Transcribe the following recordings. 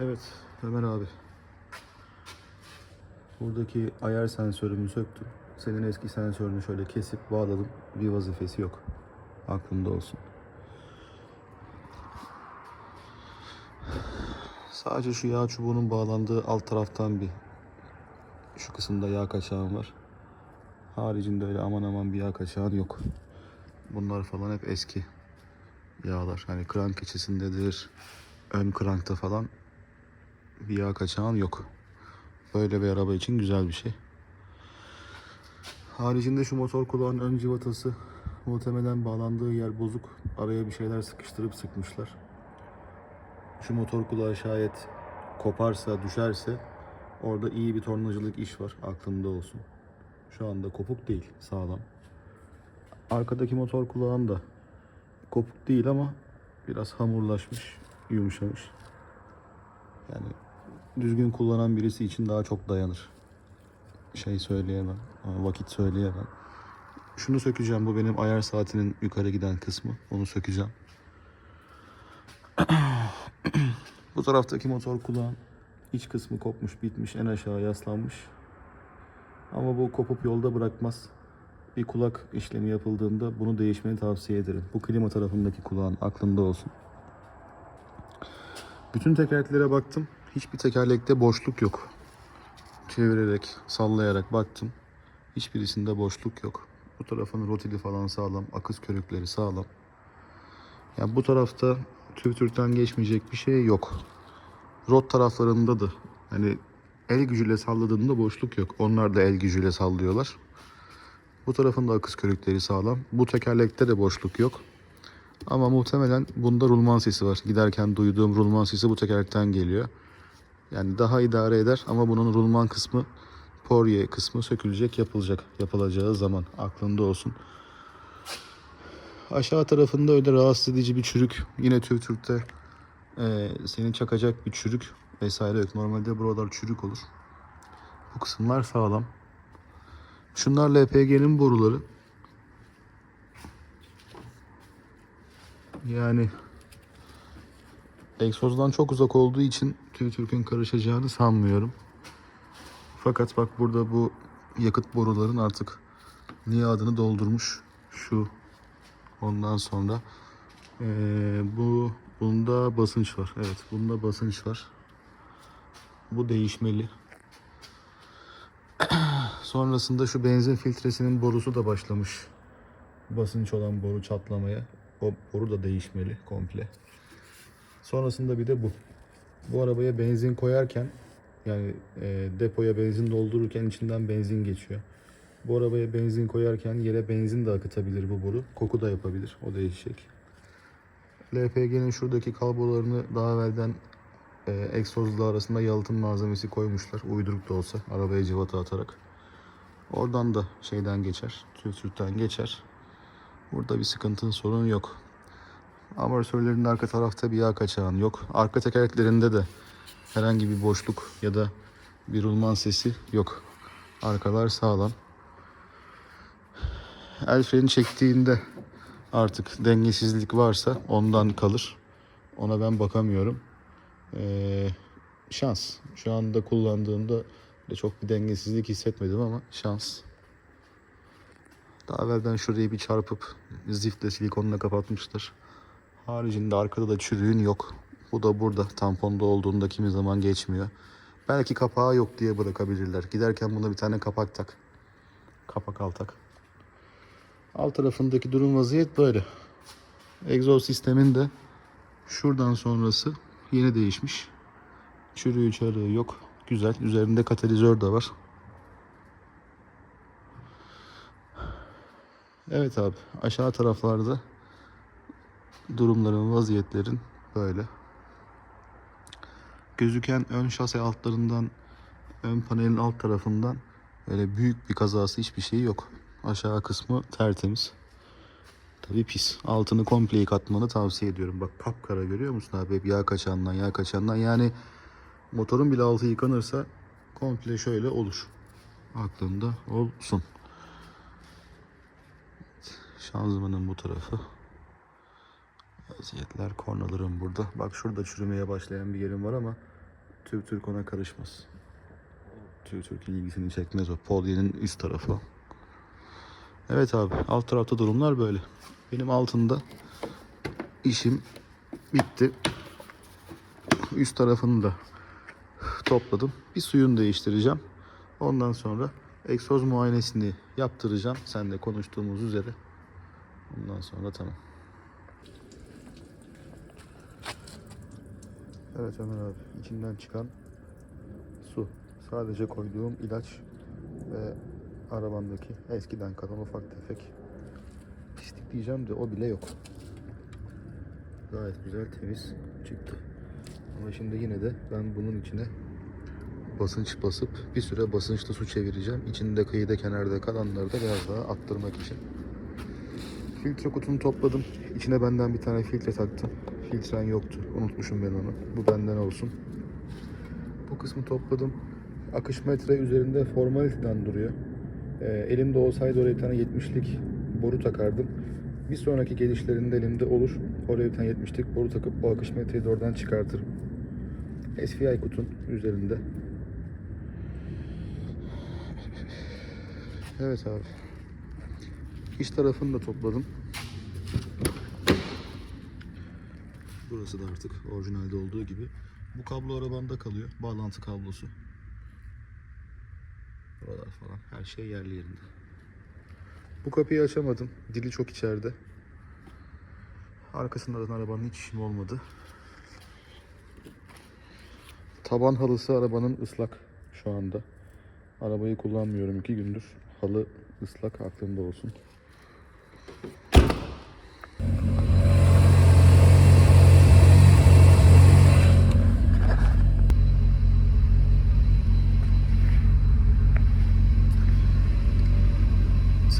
Evet Ömer abi. Buradaki ayar sensörümü söktüm. Senin eski sensörünü şöyle kesip bağladım. Bir vazifesi yok. Aklında olsun. Sadece şu yağ çubuğunun bağlandığı alt taraftan bir şu kısımda yağ kaçağım var. Haricinde öyle aman aman bir yağ kaçağın yok. Bunlar falan hep eski yağlar. Hani krank içisindedir, ön krankta falan bir yağ kaçağın yok. Böyle bir araba için güzel bir şey. Haricinde şu motor kulağın ön civatası muhtemelen bağlandığı yer bozuk. Araya bir şeyler sıkıştırıp sıkmışlar. Şu motor kulağı şayet koparsa, düşerse orada iyi bir tornacılık iş var. Aklında olsun. Şu anda kopuk değil, sağlam. Arkadaki motor kulağın da kopuk değil ama biraz hamurlaşmış, yumuşamış. Yani düzgün kullanan birisi için daha çok dayanır. Şey söyleyemem, vakit söyleyemem. Şunu sökeceğim, bu benim ayar saatinin yukarı giden kısmı. Onu sökeceğim. bu taraftaki motor kulağın iç kısmı kopmuş, bitmiş, en aşağı yaslanmış. Ama bu kopup yolda bırakmaz. Bir kulak işlemi yapıldığında bunu değişmeni tavsiye ederim. Bu klima tarafındaki kulağın aklında olsun. Bütün tekerleklere baktım. Hiçbir tekerlekte boşluk yok. Çevirerek, sallayarak baktım. Hiçbirisinde boşluk yok. Bu tarafın rotili falan sağlam. Akış körükleri sağlam. Yani bu tarafta tüv türten geçmeyecek bir şey yok. Rot taraflarında da hani el gücüyle salladığında boşluk yok. Onlar da el gücüyle sallıyorlar. Bu tarafın da akış körükleri sağlam. Bu tekerlekte de boşluk yok. Ama muhtemelen bunda rulman sesi var. Giderken duyduğum rulman sesi bu tekerlekten geliyor. Yani daha idare eder ama bunun rulman kısmı porye kısmı sökülecek, yapılacak. Yapılacağı zaman aklında olsun. Aşağı tarafında öyle rahatsız edici bir çürük. Yine tüv Türk'te e, seni çakacak bir çürük vesaire yok. Normalde buralar çürük olur. Bu kısımlar sağlam. Şunlar LPG'nin boruları. Yani egzozdan çok uzak olduğu için TÜRK'ün karışacağını sanmıyorum. Fakat bak burada bu yakıt boruların artık niye adını doldurmuş şu ondan sonra eee, bu bunda basınç var. Evet bunda basınç var. Bu değişmeli. Sonrasında şu benzin filtresinin borusu da başlamış. Basınç olan boru çatlamaya. O boru da değişmeli komple. Sonrasında bir de bu. Bu arabaya benzin koyarken yani e, depoya benzin doldururken içinden benzin geçiyor. Bu arabaya benzin koyarken yere benzin de akıtabilir bu boru. Koku da yapabilir. O değişecek. LPG'nin şuradaki kablolarını daha evvelden e, egzozla arasında yalıtım malzemesi koymuşlar. Uyduruk da olsa arabaya cıvata atarak. Oradan da şeyden geçer. Tütürten geçer. Burada bir sıkıntın sorun yok. Amortisörlerin arka tarafta bir yağ kaçağın yok. Arka tekerleklerinde de herhangi bir boşluk ya da bir rulman sesi yok. Arkalar sağlam. El freni çektiğinde artık dengesizlik varsa ondan kalır. Ona ben bakamıyorum. Ee, şans. Şu anda kullandığımda çok bir dengesizlik hissetmedim ama şans. Daha evvelden şurayı bir çarpıp ziftle silikonla kapatmışlar. Haricinde arkada da çürüğün yok. Bu da burada tamponda olduğunda kimi zaman geçmiyor. Belki kapağı yok diye bırakabilirler. Giderken buna bir tane kapak tak. Kapak al tak. Alt tarafındaki durum vaziyet böyle. Egzoz sistemin de şuradan sonrası yeni değişmiş. Çürüğü çarığı yok. Güzel. Üzerinde katalizör de var. Evet abi. Aşağı taraflarda durumların, vaziyetlerin böyle. Gözüken ön şase altlarından, ön panelin alt tarafından öyle büyük bir kazası hiçbir şey yok. Aşağı kısmı tertemiz. Tabii pis. Altını komple yıkatmanı tavsiye ediyorum. Bak kapkara görüyor musun abi? Hep yağ kaçağından, yağ kaçağından. Yani motorun bile altı yıkanırsa komple şöyle olur. Aklında olsun. Şanzımanın bu tarafı. Vaziyetler kornalarım burada. Bak şurada çürümeye başlayan bir yerim var ama Türk Türk ona karışmaz. Türk Türk'ün ilgisini çekmez o. Podye'nin üst tarafı. Evet abi alt tarafta durumlar böyle. Benim altında işim bitti. Üst tarafını da topladım. Bir suyunu değiştireceğim. Ondan sonra egzoz muayenesini yaptıracağım. Sen de konuştuğumuz üzere. Ondan sonra tamam. Evet Ömer abi içinden çıkan su. Sadece koyduğum ilaç ve arabandaki eskiden kalan ufak tefek pislik diyeceğim de o bile yok. Gayet güzel temiz çıktı. Ama şimdi yine de ben bunun içine basınç basıp bir süre basınçlı su çevireceğim. İçinde kıyıda kenarda kalanları da biraz daha attırmak için. Filtre kutumu topladım. İçine benden bir tane filtre taktım. Filtren yoktu. Unutmuşum ben onu. Bu benden olsun. Bu kısmı topladım. Akış metre üzerinde formaliteden duruyor. Ee, elimde olsaydı oraya bir tane 70'lik boru takardım. Bir sonraki gelişlerinde elimde olur. Oraya bir tane 70'lik boru takıp o akış metreyi de oradan çıkartırım. SVI kutun üzerinde. Evet abi. İç tarafını da topladım. Burası da artık orijinalde olduğu gibi. Bu kablo arabanda kalıyor. Bağlantı kablosu. Buralar falan. Her şey yerli yerinde. Bu kapıyı açamadım. Dili çok içeride. Arkasında da arabanın hiç işim olmadı. Taban halısı arabanın ıslak şu anda. Arabayı kullanmıyorum iki gündür. Halı ıslak aklımda olsun.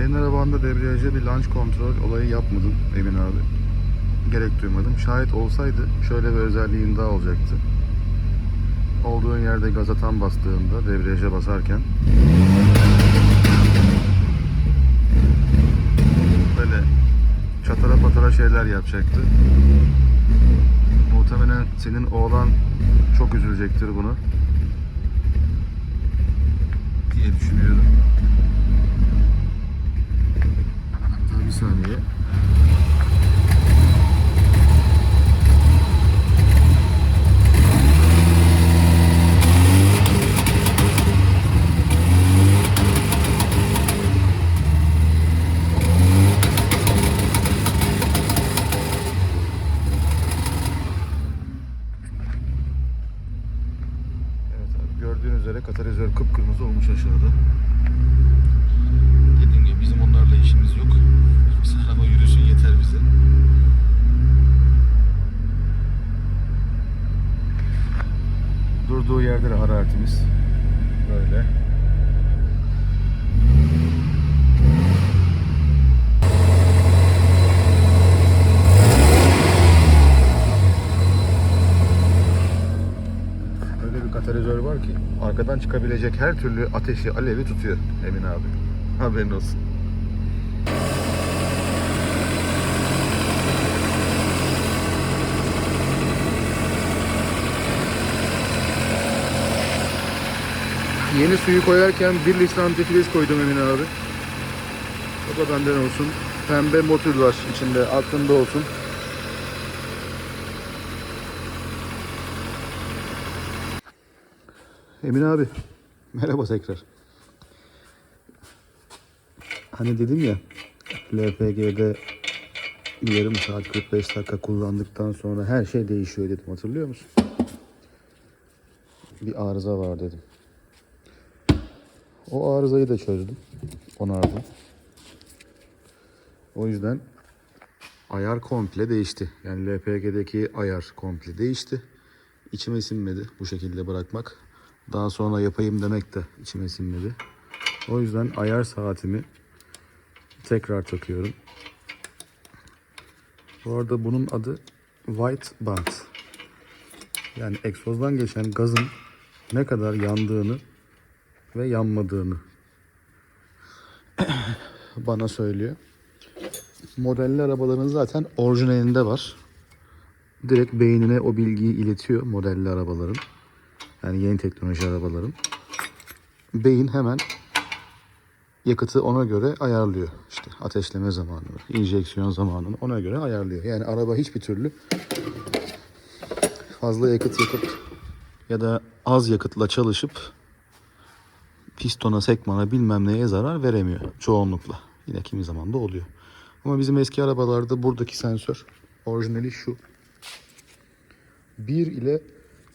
Senin arabanda debriyaja bir launch kontrol olayı yapmadın Emin abi. Gerek duymadım. Şayet olsaydı şöyle bir özelliğin daha olacaktı. Olduğun yerde gaza tam bastığında debriyaja basarken böyle çatara patara şeyler yapacaktı. Muhtemelen senin oğlan çok üzülecektir bunu diye düşünüyorum. Hatta bir saniye. Evet abi gördüğünüz üzere katalizör kıpkırmızı olmuş aşağıda. Dediğim gibi bizim onlarla işimiz yok. Biz araba yürüsün yeter bize. Durduğu yerde de hararetimiz böyle. Öyle bir katalizör var ki arkadan çıkabilecek her türlü ateşi, alevi tutuyor Emin abi. Haberin olsun. Yeni suyu koyarken 1 litre antifriz koydum Emin abi. O da benden olsun. Pembe motul var içinde aklında olsun. Emin abi. Merhaba tekrar. Hani dedim ya LPG'de yarım saat 45 dakika kullandıktan sonra her şey değişiyor dedim. Hatırlıyor musun? Bir arıza var dedim. O arızayı da çözdüm. Onardım. O yüzden ayar komple değişti. Yani LPG'deki ayar komple değişti. İçime sinmedi bu şekilde bırakmak. Daha sonra yapayım demek de içime sinmedi. O yüzden ayar saatimi tekrar takıyorum. Bu arada bunun adı white band. Yani egzozdan geçen gazın ne kadar yandığını ve yanmadığını bana söylüyor. Modelli arabaların zaten orijinalinde var. Direkt beynine o bilgiyi iletiyor modelli arabaların. Yani yeni teknoloji arabaların. Beyin hemen yakıtı ona göre ayarlıyor. İşte ateşleme zamanını, enjeksiyon zamanını ona göre ayarlıyor. Yani araba hiçbir türlü fazla yakıt yakıp ya da az yakıtla çalışıp pistona, sekmana bilmem neye zarar veremiyor çoğunlukla. Yine kimi zaman da oluyor. Ama bizim eski arabalarda buradaki sensör orijinali şu. 1 ile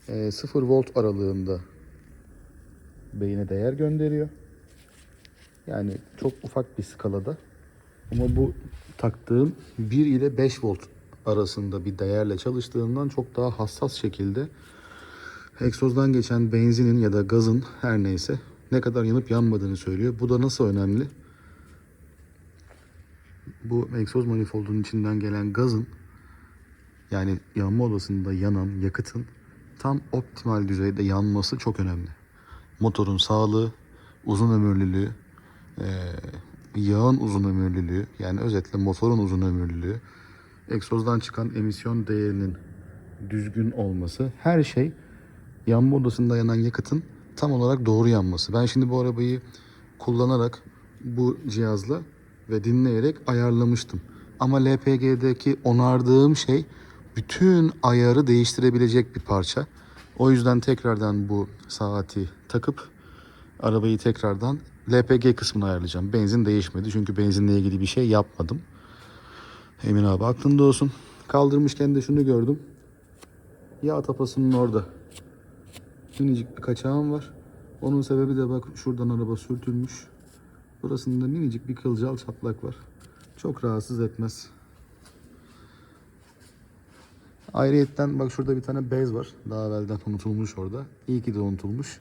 e, 0 volt aralığında beyine değer gönderiyor. Yani çok ufak bir skalada. Ama bu taktığım 1 ile 5 volt arasında bir değerle çalıştığından çok daha hassas şekilde egzozdan geçen benzinin ya da gazın her neyse ne kadar yanıp yanmadığını söylüyor. Bu da nasıl önemli? Bu egzoz manifoldunun içinden gelen gazın yani yanma odasında yanan yakıtın tam optimal düzeyde yanması çok önemli. Motorun sağlığı, uzun ömürlülüğü, eee, yağın uzun ömürlülüğü yani özetle motorun uzun ömürlülüğü, egzozdan çıkan emisyon değerinin düzgün olması her şey yanma odasında yanan yakıtın tam olarak doğru yanması. Ben şimdi bu arabayı kullanarak bu cihazla ve dinleyerek ayarlamıştım. Ama LPG'deki onardığım şey bütün ayarı değiştirebilecek bir parça. O yüzden tekrardan bu saati takıp arabayı tekrardan LPG kısmını ayarlayacağım. Benzin değişmedi çünkü benzinle ilgili bir şey yapmadım. Emin abi aklında olsun. Kaldırmışken de şunu gördüm. Yağ tapasının orada. Minicik bir kaçağım var. Onun sebebi de bak şuradan araba sürtülmüş. Burasında minicik bir kılcal çatlak var. Çok rahatsız etmez. Ayrıyetten bak şurada bir tane bez var. Daha evvelden unutulmuş orada. İyi ki de unutulmuş.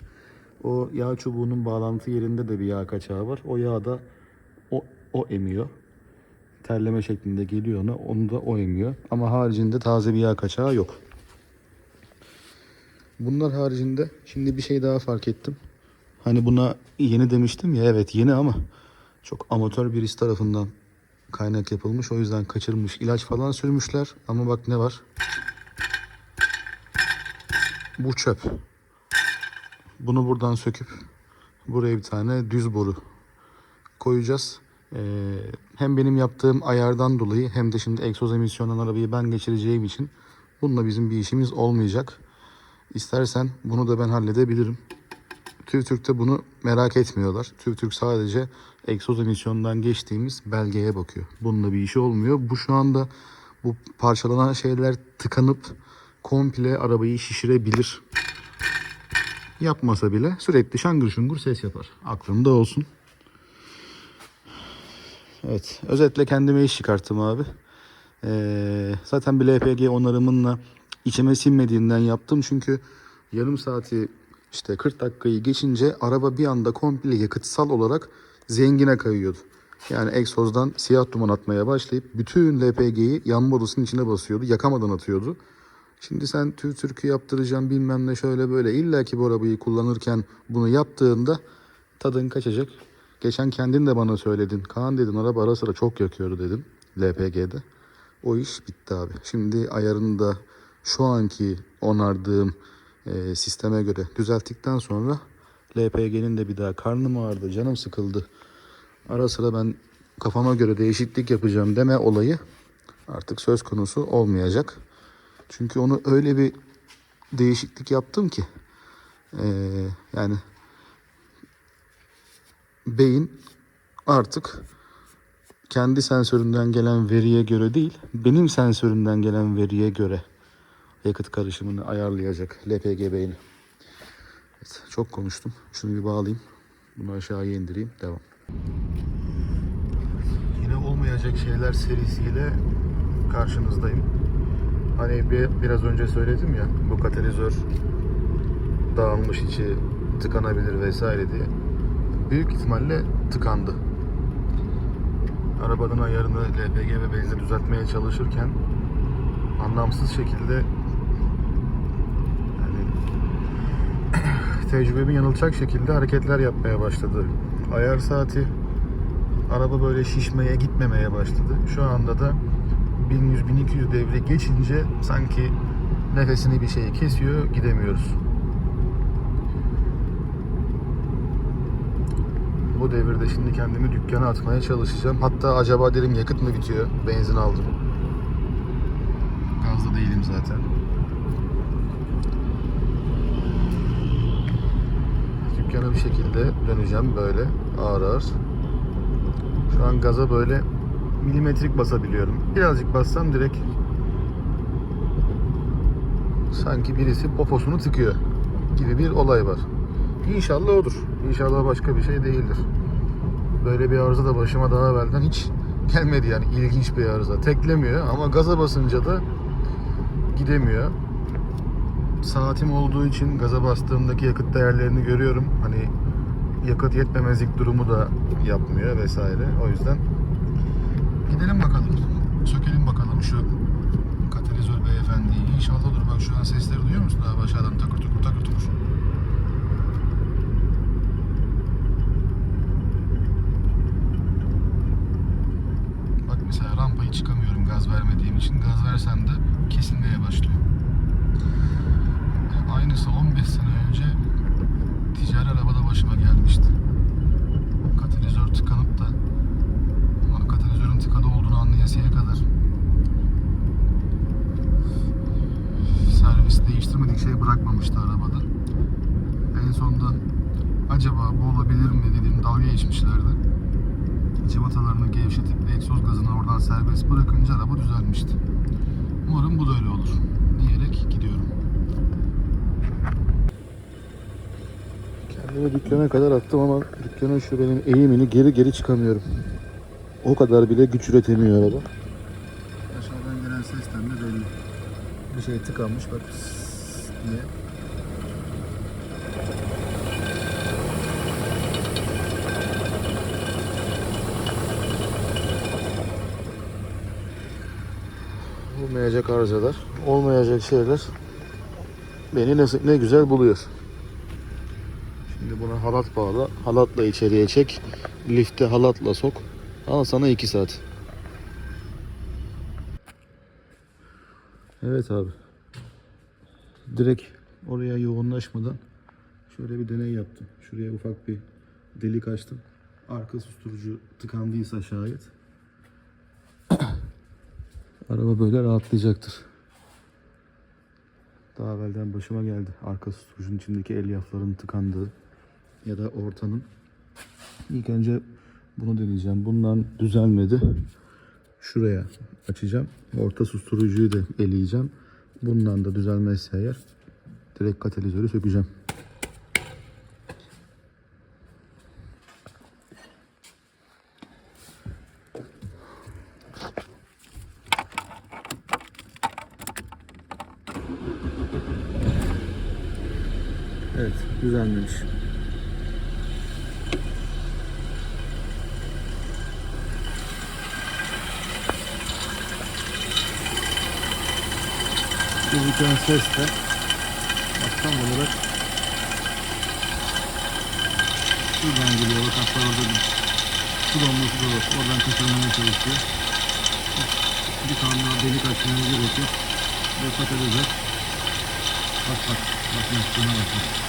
O yağ çubuğunun bağlantı yerinde de bir yağ kaçağı var. O yağ da o, o emiyor. Terleme şeklinde geliyor ona. Onu da o emiyor. Ama haricinde taze bir yağ kaçağı yok. Bunlar haricinde şimdi bir şey daha fark ettim. Hani buna yeni demiştim ya evet yeni ama çok amatör birisi tarafından kaynak yapılmış. O yüzden kaçırmış ilaç falan sürmüşler. Ama bak ne var? Bu çöp. Bunu buradan söküp buraya bir tane düz boru koyacağız. Ee, hem benim yaptığım ayardan dolayı hem de şimdi egzoz emisyondan arabayı ben geçireceğim için bununla bizim bir işimiz olmayacak. İstersen bunu da ben halledebilirim. TÜVTÜRK'te bunu merak etmiyorlar. TÜVTÜRK sadece egzoz emisyondan geçtiğimiz belgeye bakıyor. Bununla bir işi olmuyor. Bu şu anda bu parçalanan şeyler tıkanıp komple arabayı şişirebilir. Yapmasa bile sürekli şangır şungur ses yapar. Aklında olsun. Evet. Özetle kendime iş çıkarttım abi. Ee, zaten bir LPG onarımınla içime sinmediğinden yaptım. Çünkü yarım saati işte 40 dakikayı geçince araba bir anda komple yakıtsal olarak zengine kayıyordu. Yani egzozdan siyah duman atmaya başlayıp bütün LPG'yi yanma odasının içine basıyordu. Yakamadan atıyordu. Şimdi sen tüv türkü yaptıracağım bilmem ne şöyle böyle. İlla ki bu arabayı kullanırken bunu yaptığında tadın kaçacak. Geçen kendin de bana söyledin. Kaan dedin araba ara sıra çok yakıyordu dedim LPG'de. O iş bitti abi. Şimdi ayarını da şu anki onardığım e, sisteme göre düzelttikten sonra LPG'nin de bir daha karnım ağrıdı, canım sıkıldı. Ara sıra ben kafama göre değişiklik yapacağım deme olayı artık söz konusu olmayacak. Çünkü onu öyle bir değişiklik yaptım ki e, yani beyin artık kendi sensöründen gelen veriye göre değil, benim sensörümden gelen veriye göre yakıt karışımını ayarlayacak LPG beyni. Evet, çok konuştum. Şunu bir bağlayayım. Bunu aşağıya indireyim. Devam. Yine olmayacak şeyler serisiyle karşınızdayım. Hani bir, biraz önce söyledim ya bu katalizör dağılmış içi tıkanabilir vesaire diye. Büyük ihtimalle tıkandı. Arabanın ayarını LPG ve benzin düzeltmeye çalışırken anlamsız şekilde tecrübemi yanılacak şekilde hareketler yapmaya başladı. Ayar saati, araba böyle şişmeye gitmemeye başladı. Şu anda da 1100-1200 devre geçince sanki nefesini bir şey kesiyor gidemiyoruz. Bu devirde şimdi kendimi dükkana atmaya çalışacağım. Hatta acaba derim yakıt mı bitiyor? Benzin aldım. Gazda değilim zaten. Dükkana bir şekilde döneceğim böyle ağır ağır. Şu an gaza böyle milimetrik basabiliyorum. Birazcık bassam direkt sanki birisi poposunu tıkıyor gibi bir olay var. İnşallah odur. İnşallah başka bir şey değildir. Böyle bir arıza da başıma daha evvelden hiç gelmedi yani ilginç bir arıza. Teklemiyor ama gaza basınca da gidemiyor. Saatim olduğu için gaza bastığımdaki yakıt değerlerini görüyorum. Hani yakıt yetmemezlik durumu da yapmıyor vesaire. O yüzden gidelim bakalım. Sökelim bakalım şu katalizör beyefendiyi. İnşallah olur. Bak şu an sesleri duyuyor musun abi aşağıdan takır tukur takır tukur. Bak mesela rampayı çıkamıyorum gaz vermediğim için. Gaz versem de kesilmeye başlıyor. Aynısı 15 sene önce ticari arabada başıma gelmişti. Katalizör tıkanıp da katalizörün tıkalı olduğunu anlayasıya kadar servis değiştirmedik şey bırakmamıştı arabada. En sonunda acaba bu olabilir mi dediğim dalga geçmişlerdi. Civatalarını gevşetip egzoz gazını oradan serbest bırakınca araba düzelmişti. Umarım bu da öyle olur diyerek gidiyorum. Kendimi dükkana kadar attım ama dükkanın şu benim eğimini geri geri çıkamıyorum. O kadar bile güç üretemiyor araba. Aşağıdan gelen sesten de belli. Bir şey tıkanmış bak diye. Olmayacak arızalar, olmayacak şeyler beni ne, ne güzel buluyor. Şimdi buna halat bağla, halatla içeriye çek, lifte halatla sok. Al sana 2 saat. Evet abi. Direkt oraya yoğunlaşmadan şöyle bir deney yaptım. Şuraya ufak bir delik açtım. Arka susturucu tıkandıysa şayet araba böyle rahatlayacaktır. Daha evvelden başıma geldi. Arka susturucunun içindeki elyafların tıkandığı ya da ortanın. İlk önce bunu deneyeceğim. Bundan düzelmedi. Şuraya açacağım. Orta susturucuyu da eleyeceğim. Bundan da düzelmezse eğer direkt katalizörü sökeceğim. Evet, düzelmemiş. Gözüken ses de tam olarak şuradan geliyor. Bak hatta orada bir su damlası da var. Oradan kaçırmaya çalışıyor. Bir tane daha delik açmaya gerekiyor. Ve patates Bak bak. Bak yaptığına bak. bak.